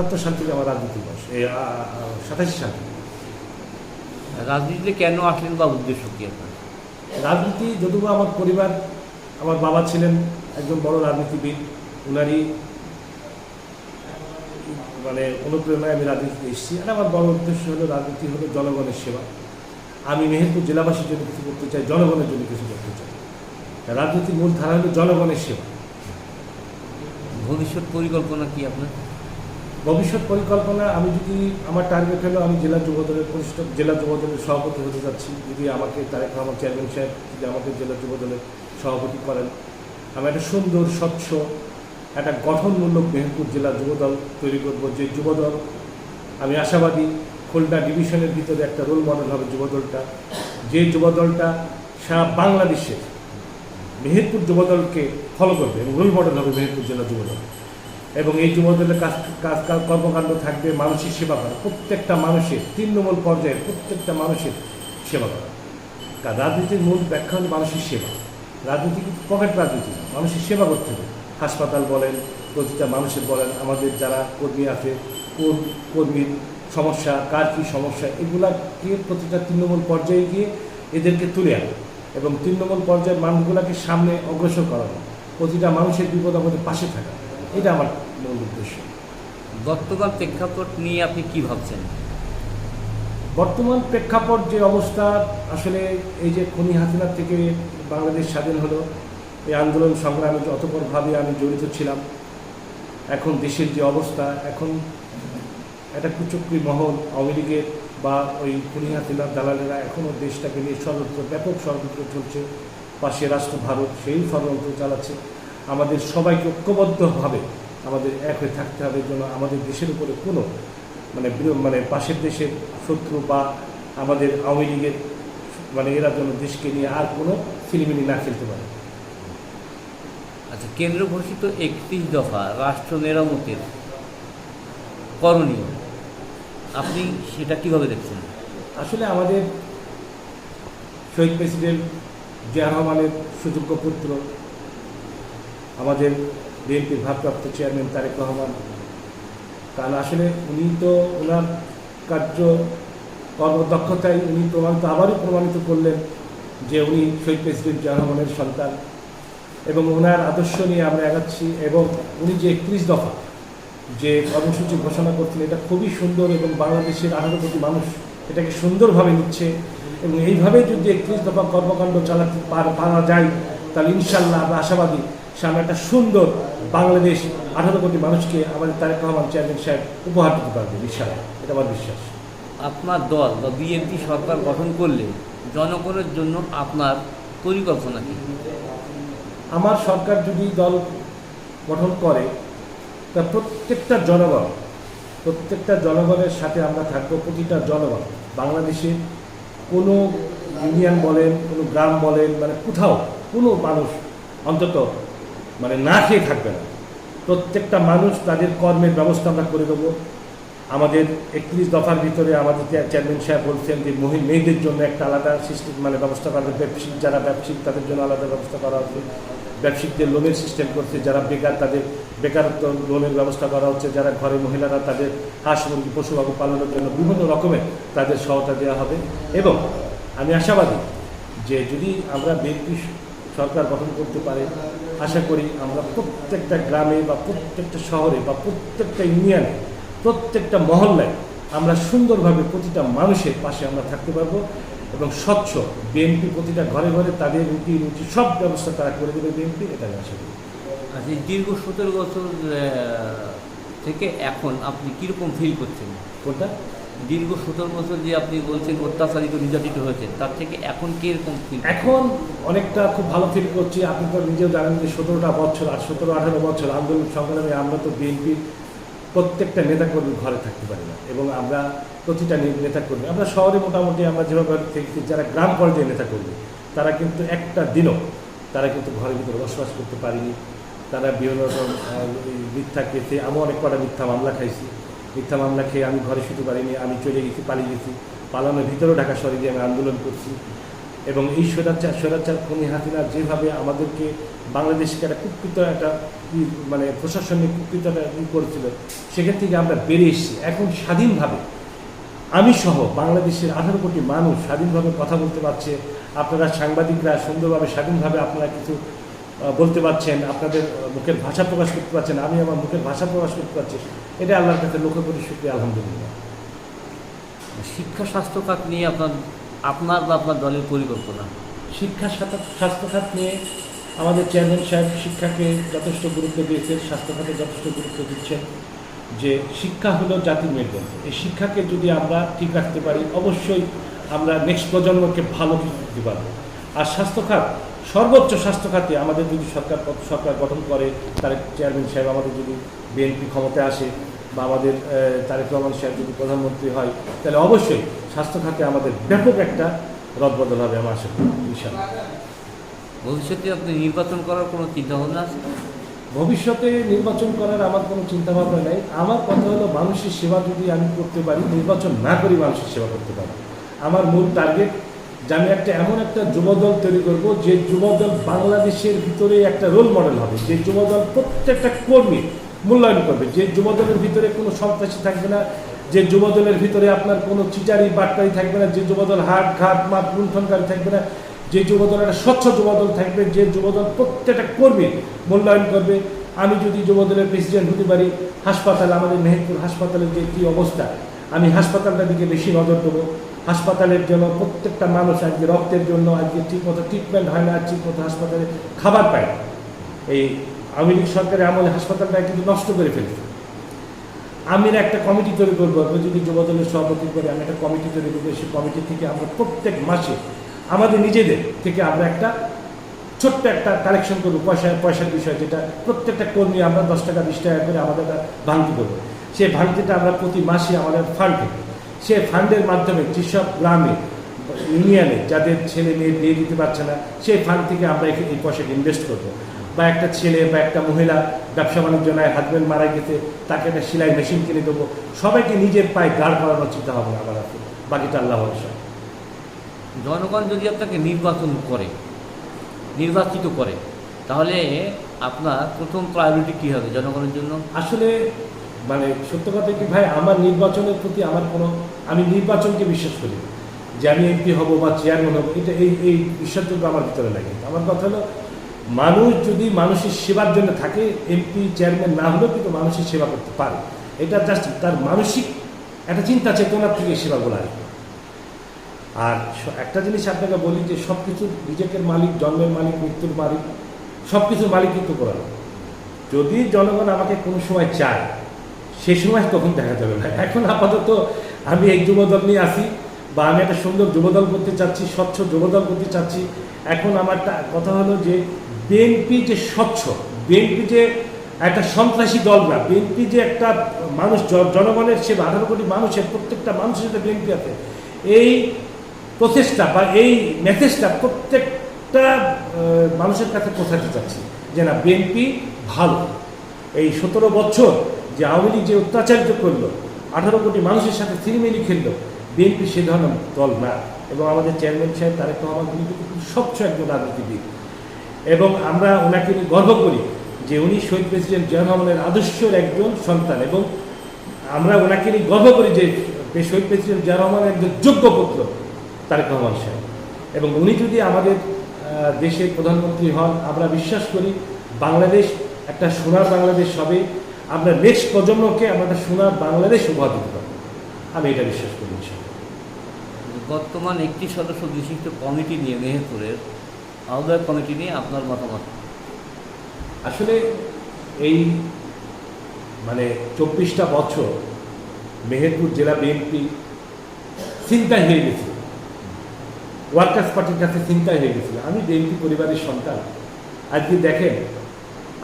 সত্তর সাল থেকে আমার রাজনীতি বয়স। সাতাশি সাল রাজনীতিতে কেন আসলেন বা উদ্দেশ্য কি আপনার? রাজনীতি যদিও আমার পরিবার আমার বাবা ছিলেন একজন বড় রাজনীতিবিদ উনারই মানে অনুপ্রেরণায় আমি রাজনীতিতে এসেছি। আর আমার বড় উদ্দেশ্য হলো রাজনীতি হলো জনগণের সেবা। আমি মেহেরপুর জেলাবাসীর জন্য কিছু করতে চাই জনগণের জন্য কিছু করতে চাই। রাজনীতির মূল ধারা হলো জনগণের সেবা। ভবিষ্যৎ পরিকল্পনা কি আপনার? ভবিষ্যৎ পরিকল্পনা, আমি যদি আমার টার্গেট হলো আমি জেলা যুবদলের পরিষ্ঠ জেলা যুবদলের সভাপতি হতে যাচ্ছি। যদি আমাকে তারেক রহমান চেয়ারম্যান সাহেব যদি আমাকে জেলা যুবদলের সভাপতি করেন, আমি একটা সুন্দর, স্বচ্ছ, একটা গঠনমূলক মেহেরপুর জেলা যুবদল তৈরি করব। যে যুবদল আমি আশাবাদী খুলনা ডিভিশনের ভিতরে একটা রোল মডেল হবে যুবদলটা যে যুবদলটা সারা বাংলাদেশের মেহেরপুর যুবদলকে ফলো করবে এবং রোল মডেল হবে মেহেরপুর জেলা যুবদল এবং এই যুবদলের কাজ কাজ কর্মকাণ্ড থাকবে মানুষের সেবা করা। প্রত্যেকটা মানুষের তৃণমূল পর্যায়ে প্রত্যেকটা মানুষের সেবা করা। কারণ রাজনীতির মূল ব্যাখ্যা হল মানুষের সেবা। রাজনীতি কিন্তু পকেট রাজনীতি। মানুষের সেবা করতে হবে। হাসপাতাল বলেন, প্রতিটা মানুষের বলেন, আমাদের যারা কর্মী আছে, কোন কর্মীর সমস্যা, কার কী সমস্যা এগুলাকে প্রতিটা তৃণমূল পর্যায়ে গিয়ে এদেরকে তুলে আনা। এবং তৃণমূল পর্যায়ের মানুষগুলোকে সামনে অগ্রসর করানো প্রতিটা মানুষের বিপদ আমাদের পাশে থাকা। এটা আমার মূল উদ্দেশ্য। বর্তমান প্রেক্ষাপট নিয়ে আপনি কি ভাবছেন? বর্তমান প্রেক্ষাপট যে অবস্থা আসলে এই যে খনি হাসিনা থেকে বাংলাদেশ স্বাধীন হলো এই আন্দোলন সংগ্রামে অতপরভাবে আমি জড়িত ছিলাম এখন দেশের যে অবস্থা এখন একটা কুচক্রি মহল আওয়ামী লীগের বা ওই খনি হাসিনার দালালেরা এখনও দেশটাকে নিয়ে ষড়যন্ত্র ব্যাপক ষড়যন্ত্র চলছে পাশে রাষ্ট্র ভারত সেই ষড়যন্ত্র চালাচ্ছে। আমাদের সবাইকে ঐক্যবদ্ধভাবে আমাদের এক হয়ে থাকতে হবে যেন আমাদের দেশের উপরে কোনো মানে মানে পাশের দেশের শত্রু বা আমাদের আওয়ামী লীগের মানে এরা যেন দেশকে নিয়ে আর কোনো ফিলিমিনি না খেলতে পারে। আচ্ছা কেন্দ্র ঘোষিত একত্রিশ দফা রাষ্ট্র মেরামতের করণীয় আপনি সেটা কীভাবে দেখছেন? আসলে আমাদের শহীদ প্রেসিডেন্ট জিয়া রহমানের সুযোগ্য পুত্র আমাদের বিএনপির ভারপ্রাপ্ত চেয়ারম্যান তারেক রহমান। কারণ আসলে উনি তো ওনার কার্য কর্মদক্ষতায় উনি প্রমাণিত, আবারও প্রমাণিত করলেন যে উনি শহীদ প্রেসিডেন্ট রহমানের সন্তান এবং ওনার আদর্শ নিয়ে আমরা এগাচ্ছি এবং উনি যে একত্রিশ দফা যে কর্মসূচি ঘোষণা করছিলেন এটা খুবই সুন্দর এবং বাংলাদেশের আঠারো কোটি মানুষ এটাকে সুন্দরভাবে নিচ্ছে এবং এইভাবে যদি একত্রিশ দফা কর্মকাণ্ড চালাতে পারা যায়, তাহলে ইনশাল্লাহ আমরা আশাবাদী সামনে একটা সুন্দর বাংলাদেশ আঠারো কোটি মানুষকে আমাদের তারেক রহমান চেয়ারম্যান সাহেব উপহার দিতে পারবে ইনশাল্লাহ এটা আমার বিশ্বাস। আপনার দল বা বিএনপি সরকার গঠন করলে জনগণের জন্য আপনার পরিকল্পনা কি? আমার সরকার যদি দল গঠন করে তা প্রত্যেকটা জনগণ প্রত্যেকটা জনগণের সাথে আমরা থাকব প্রতিটা জনগণ বাংলাদেশে কোনো ইউনিয়ন বলেন কোনো গ্রাম বলেন মানে কোথাও কোনো মানুষ অন্তত মানে না খেয়ে থাকবে না। প্রত্যেকটা মানুষ তাদের কর্মের ব্যবস্থা আমরা করে দেবো। আমাদের একত্রিশ দফার ভিতরে আমাদের চেয়ার- চেয়ারম্যান সাহেব বলছেন যে মহিলা মেয়েদের জন্য একটা আলাদা সিস্টেম মানে ব্যবস্থা করা ব্যবসায়িক যারা ব্যবসায়িক, তাদের জন্য আলাদা ব্যবস্থা করা হচ্ছে ব্যবসায়িকদের লোনের সিস্টেম করছে, যারা বেকার, তাদের বেকারত্ব লোনের ব্যবস্থা করা হচ্ছে। যারা ঘরে মহিলারা, তাদের হাঁস মুরগি পশুবাবু পালনের জন্য বিভিন্ন রকমের তাদের সহায়তা দেওয়া হবে। এবং আমি আশাবাদী যে যদি আমরা বিএনপি সরকার গঠন করতে পারে আশা করি আমরা প্রত্যেকটা গ্রামে বা প্রত্যেকটা শহরে বা প্রত্যেকটা ইউনিয়নে প্রত্যেকটা মহল্লায় আমরা সুন্দরভাবে প্রতিটা মানুষের পাশে আমরা থাকতে পারব এবং স্বচ্ছ বিএনপি প্রতিটা ঘরে ঘরে তাদের রুটি রুটি সব ব্যবস্থা তারা করে দেবে বিএনপি এটা আমি আশা করি। আচ্ছা এই দীর্ঘ সতেরো বছর থেকে এখন আপনি কীরকম ফিল করছেন? কোনটা? দীর্ঘ সতেরো বছর যে আপনি বলছেন অত্যাচারিত, নির্যাতিত হয়েছেন, তার থেকে এখন কীরকম ফিল এখন অনেকটা খুব ভালো ফিল করছি। আপনি তো নিজেও জানেন যে সতেরোটা বছর আর সতেরো, আঠারো বছর আন্দোলন সংগ্রামে আমরা তো বিএনপির প্রত্যেকটা নেতা নেতাকর্মী ঘরে থাকতে পারি না এবং আমরা প্রতিটা নে- নেতাকর্মী, আমরা শহরে মোটামুটি আমরা যেভাবে দেখছি যারা গ্রাম পর্যায়ে নেতাকর্মী, তারা কিন্তু একটা দিনও তারা কিন্তু ঘরের ভিতরে বসবাস করতে পারেনি। তারা বিভিন্ন রকম মিথ্যা কেসে আমি অনেক কটা মিথ্যা মামলা খাইছি। মিথ্যা মামলা খেয়ে আমি ঘরে শুতে পারিনি, আমি চলে গেছি, পালিয়ে গেছি। পালানোর ভিতরেও ঢাকা শহরে গিয়ে আমি আন্দোলন করছি। এবং এই স্বৈরাচার স্বৈরাচার খুনি হাসিনা যেভাবে আমাদেরকে বাংলাদেশকে একটা কুকৃত একটা মানে প্রশাসনিক কুকৃত একটা ই করেছিল, সেখান থেকে আমরা বেরিয়ে এসেছি। এখন স্বাধীনভাবে আমি সহ বাংলাদেশের আঠারো কোটি মানুষ স্বাধীনভাবে কথা বলতে পারছে। আপনারা সাংবাদিকরা সুন্দরভাবে স্বাধীনভাবে আপনারা কিছু বলতে পারছেন। আপনাদের মুখের ভাষা প্রকাশ করতে পারছেন। আমি আমার মুখের ভাষা প্রকাশ করতে পারছি। এটা আল্লাহর কাছে লক্ষ্য করি শুক্রিয়া আলহামদুলিল্লাহ। শিক্ষা স্বাস্থ্য খাত নিয়ে আপনার আপনার বা আপনার দলের পরিকল্পনা? শিক্ষা সাথা- স্বাস্থ্য খাত নিয়ে আমাদের চেয়ারম্যান সাহেব শিক্ষাকে যথেষ্ট গুরুত্ব দিয়েছেন স্বাস্থ্য খাতে যথেষ্ট গুরুত্ব দিচ্ছেন যে শিক্ষা হলো জাতির মেরুদণ্ড এই শিক্ষাকে যদি আমরা ঠিক রাখতে পারি অবশ্যই আমরা নেক্সট প্রজন্মকে ভালো কিছু দিতে পারব। আর স্বাস্থ্য খাত সর্বোচ্চ স্বাস্থ্য খাতে আমাদের যদি সরকার সরকার গঠন করে তার চেয়ারম্যান সাহেব আমাদের যদি বিএনপি ক্ষমতায় আসে বা আমাদের তারেক রহমান সাহেব যদি প্রধানমন্ত্রী হয় তাহলে অবশ্যই স্বাস্থ্য খাতে আমাদের ব্যাপক একটা রদবদল হবে আমার আশা করি ভবিষ্যতে আপনি নির্বাচন করার কোনো চিন্তা ভাবনা আছে? ভবিষ্যতে নির্বাচন করার আমার কোনো চিন্তা ভাবনা নেই। আমার কথা হলো মানুষের সেবা যদি আমি করতে পারি নির্বাচন না করি মানুষের সেবা করতে পারি। আমার মূল টার্গেট যে আমি একটা এমন একটা যুবদল তৈরি করব যে যুবদল বাংলাদেশের ভিতরে একটা রোল মডেল হবে। যে যুবদল প্রত্যেকটা কর্মী মূল্যায়ন করবে। যে যুবদলের ভিতরে কোনো সন্ত্রাসী থাকবে না, যে যুবদলের ভিতরে আপনার কোনো চিচারি বাটকারি থাকবে না, যে যুবদল হাট ঘাট মাঠ লুণ্ঠনকারী থাকবে না, যে যুবদল একটা স্বচ্ছ যুবদল থাকবে, যে যুবদল প্রত্যেকটা কর্মী মূল্যায়ন করবে। আমি যদি যুবদলের প্রেসিডেন্ট হতে পারি, হাসপাতাল, আমাদের মেহেরপুর হাসপাতালের যে কী অবস্থা, আমি হাসপাতালটার দিকে বেশি নজর দেবো। হাসপাতালের জন্য প্রত্যেকটা মানুষ আজকে রক্তের জন্য, আজকে ঠিক মতো ট্রিটমেন্ট হয় না, ঠিক মতো হাসপাতালে খাবার পায় এই আওয়ামী লীগ সরকারের আমলে হাসপাতালটা কিন্তু নষ্ট করে ফেলেছে। আমি একটা কমিটি তৈরি করব যদি যুবদলের সভাপতি করে আমি একটা কমিটি তৈরি করব, সেই কমিটি থেকে আমরা প্রত্যেক মাসে আমাদের নিজেদের থেকে আমরা একটা ছোট্ট একটা কালেকশন করব, পয়সা, পয়সার বিষয় যেটা প্রত্যেকটা কর্মী আমরা দশ টাকা, বিশ টাকা করে আমাদের ভাঙতি করব। সেই ভাঙতিটা আমরা প্রতি মাসে আমাদের ফান্ড সেই ফান্ডের মাধ্যমে যেসব গ্রামে ইউনিয়নে যাদের ছেলে মেয়ে বিয়ে দিতে পারছে না, সেই ফান্ড থেকে আমরা এই পয়সাটা ইনভেস্ট করব। বা একটা ছেলে বা একটা মহিলা ব্যবসা বাণিজ্য নয় হাজব্যান্ড মারা গেছে তাকে একটা সেলাই মেশিন কিনে দেবো সবাইকে নিজের পায়ে দাঁড় করানোর চিন্তা ভাবনা আমার আছে। বাকিটা আল্লাহ ভরসা। জনগণ যদি আপনাকে নির্বাচন করে নির্বাচিত করে তাহলে আপনার প্রথম প্রায়োরিটি কী হবে জনগণের জন্য? আসলে মানে সত্য কথা কি ভাই আমার নির্বাচনের প্রতি আমার কোনো আমি নির্বাচনকে বিশ্বাস করি যে আমি এমপি হব বা চেয়ারম্যান হব এটা এই এই বিশ্বাসযোগ্য আমার ভিতরে লাগে। আমার কথা হলো মানুষ যদি মানুষের সেবার জন্য থাকে এমপি চেয়ারম্যান না হলেও কিন্তু মানুষের সেবা করতে পারে। এটা জাস্ট তার মানসিক একটা চিন্তা চেতনার থেকে সেবাগুলো আসবে আর একটা জিনিস আপনাকে বলি যে সব কিছু নিজেকের মালিক, জন্মের মালিক, মৃত্যুর মালিক সব কিছুর মালিক কিন্তু করানো যদি জনগণ আমাকে কোনো সময় চায়, সে সময় তখন দেখা যাবে না। এখন আপাতত আমি এই যুবদল নিয়ে আসি, বা আমি একটা সুন্দর যুবদল করতে চাচ্ছি, স্বচ্ছ যুবদল করতে চাচ্ছি। এখন আমার কথা হলো যে বিএনপি যে স্বচ্ছ বিএনপি যে একটা সন্ত্রাসী দল না বিএনপি যে একটা মানুষ জনগণের সেবা আঠারো কোটি মানুষের প্রত্যেকটা মানুষের সাথে বিএনপি আছে, এই প্রচেষ্টা বা এই মেসেজটা প্রত্যেকটা মানুষের কাছে পৌঁছাতে চাচ্ছি যে না বিএনপি ভালো। এই সতেরো বছর যে আওয়ামী লীগ যে অত্যাচারিত করল, আঠারো কোটি মানুষের সাথে সিনেমিলি খেললো বিএনপি সে ধরনের দল না। এবং আমাদের চেয়ারম্যান সাহেব, তারেক রহমান, তিনি কিন্তু স্বচ্ছ একজন রাজনীতিবিদ। এবং আমরা ওনাকে গর্ব করি যে উনি শহীদ প্রেসিডেন্ট জিয়া রহমানের আদর্শের একজন সন্তান এবং আমরা ওনাকে নিয়ে গর্ব করি যে শহীদ প্রেসিডেন্ট জিয়া রহমানের একজন যোগ্য পুত্র, তারেক রহমান সাহেব। এবং উনি যদি আমাদের দেশের প্রধানমন্ত্রী হন, আমরা বিশ্বাস করি বাংলাদেশ একটা সোনার বাংলাদেশ হবে। আমরা নেক্সট প্রজন্মকে আমরা একটা সোনার বাংলাদেশ উপহার দিতে পারব। আমি এটা বিশ্বাস করি বর্তমান একটি সদস্য বিশিষ্ট কমিটি নিয়ে মেহেরপুরের আহ্বায়ক কমিটি নিয়ে আপনার মতামত? আসলে এই মানে চব্বিশটা বছর মেহেরপুর জেলা বিএনপি চিন্তায় হয়ে গেছিল ওয়ার্কার্স পার্টির কাছে চিন্তায় হয়ে গেছিল। আমি বিএনপি পরিবারের সন্তান। আজকে দেখেন,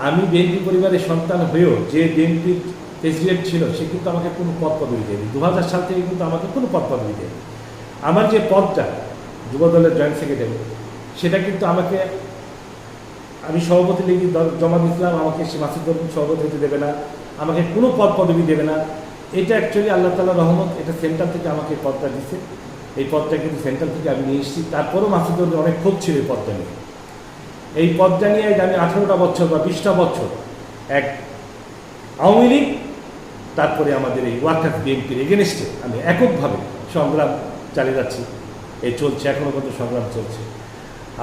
আমি বিএনপি পরিবারের সন্তান হয়েও যে বিএনপির প্রেসিডেন্ট ছিল, সে কিন্তু আমাকে কোনো পদ পদবি দেয়নি। দু হাজার সাল থেকে কিন্তু আমাকে কোনো পদ পদবি দেয়নি। আমার যে পদটা, যুবদলের জয়েন্ট সেক্রেটারি সেটা কিন্তু আমাকে, আমি সভাপতি লিগে জমা দিয়েছিলাম, আমাকে সে মাসুদ রহমান সভাপতি হতে দেবে না, আমাকে কোনো পদ পদবি দেবে না। এটা অ্যাকচুয়ালি আল্লাহ তালা রহমত, এটা সেন্টার থেকে আমাকে পদটা দিচ্ছে এই পদটা কিন্তু সেন্টার থেকে আমি নিয়ে এসেছি। তারপরও মাসুদের অনেক ক্ষোভ ছিল এই পদটা নিয়ে। এই পদটা নিয়ে আমি আঠারোটা বছর বা বিশটা বছর এক আওয়ামী লীগ, তারপরে আমাদের এই ওয়ার্কার বিএনপির এগেনস্টে আমি এককভাবে সংগ্রাম চালিয়ে যাচ্ছি। এই চলছে এখনও পর্যন্ত সংগ্রাম চলছে।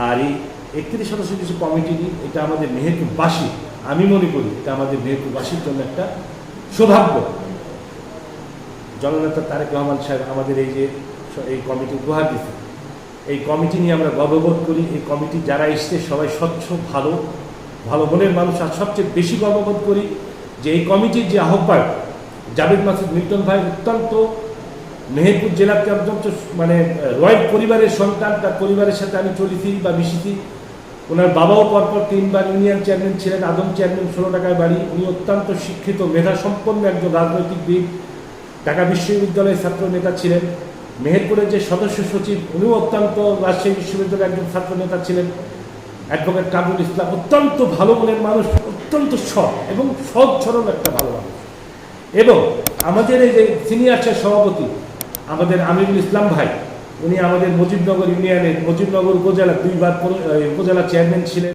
আর এই একত্রিশ সদস্য কিছু কমিটি নিয়ে এটা আমাদের মেহেরপুরবাসী আমি মনে করি এটা আমাদের মেহেরপুরবাসীর জন্য একটা সৌভাগ্য। জননেতা তারেক রহমান সাহেব আমাদের এই যে এই কমিটি উপহার দিচ্ছে এই কমিটি নিয়ে আমরা গর্ববোধ করি। এই কমিটি যারা এসছে, সবাই স্বচ্ছ, ভালো ভালো মনের মানুষ। আর সবচেয়ে বেশি গর্ববোধ করি যে এই কমিটির যে আহ্বায়ক জাভেদ মাসুদ মিল্টন ভাই অত্যন্ত মেহেরপুর জেলাতে অত্যন্ত মানে রয়্যাল পরিবারের সন্তান, তার পরিবারের সাথে আমি চলেছি বা মিশেছি। ওনার বাবাও পরপর তিনবার ইউনিয়ন চেয়ারম্যান ছিলেন, আদম চেয়ারম্যান, ষোলো টাকায় বাড়ি। উনি অত্যন্ত শিক্ষিত মেধা সম্পন্ন একজন রাজনৈতিকবিদ ঢাকা বিশ্ববিদ্যালয়ের ছাত্র নেতা ছিলেন। মেহেরপুরের যে সদস্য সচিব, উনিও অত্যন্ত রাজশাহী বিশ্ববিদ্যালয়ের একজন ছাত্র নেতা ছিলেন। অ্যাডভোকেট কামরুল ইসলাম, অত্যন্ত ভালো মনের মানুষ, অত্যন্ত সৎ এবং সৎ সরল একটা ভালো মানুষ। এবং আমাদের এই যে সিনিয়র সভাপতি আমাদের আমিরুল ইসলাম ভাই উনি আমাদের মুজিবনগর ইউনিয়নের মুজিবনগর উপজেলা দুইবার উপজেলা চেয়ারম্যান ছিলেন।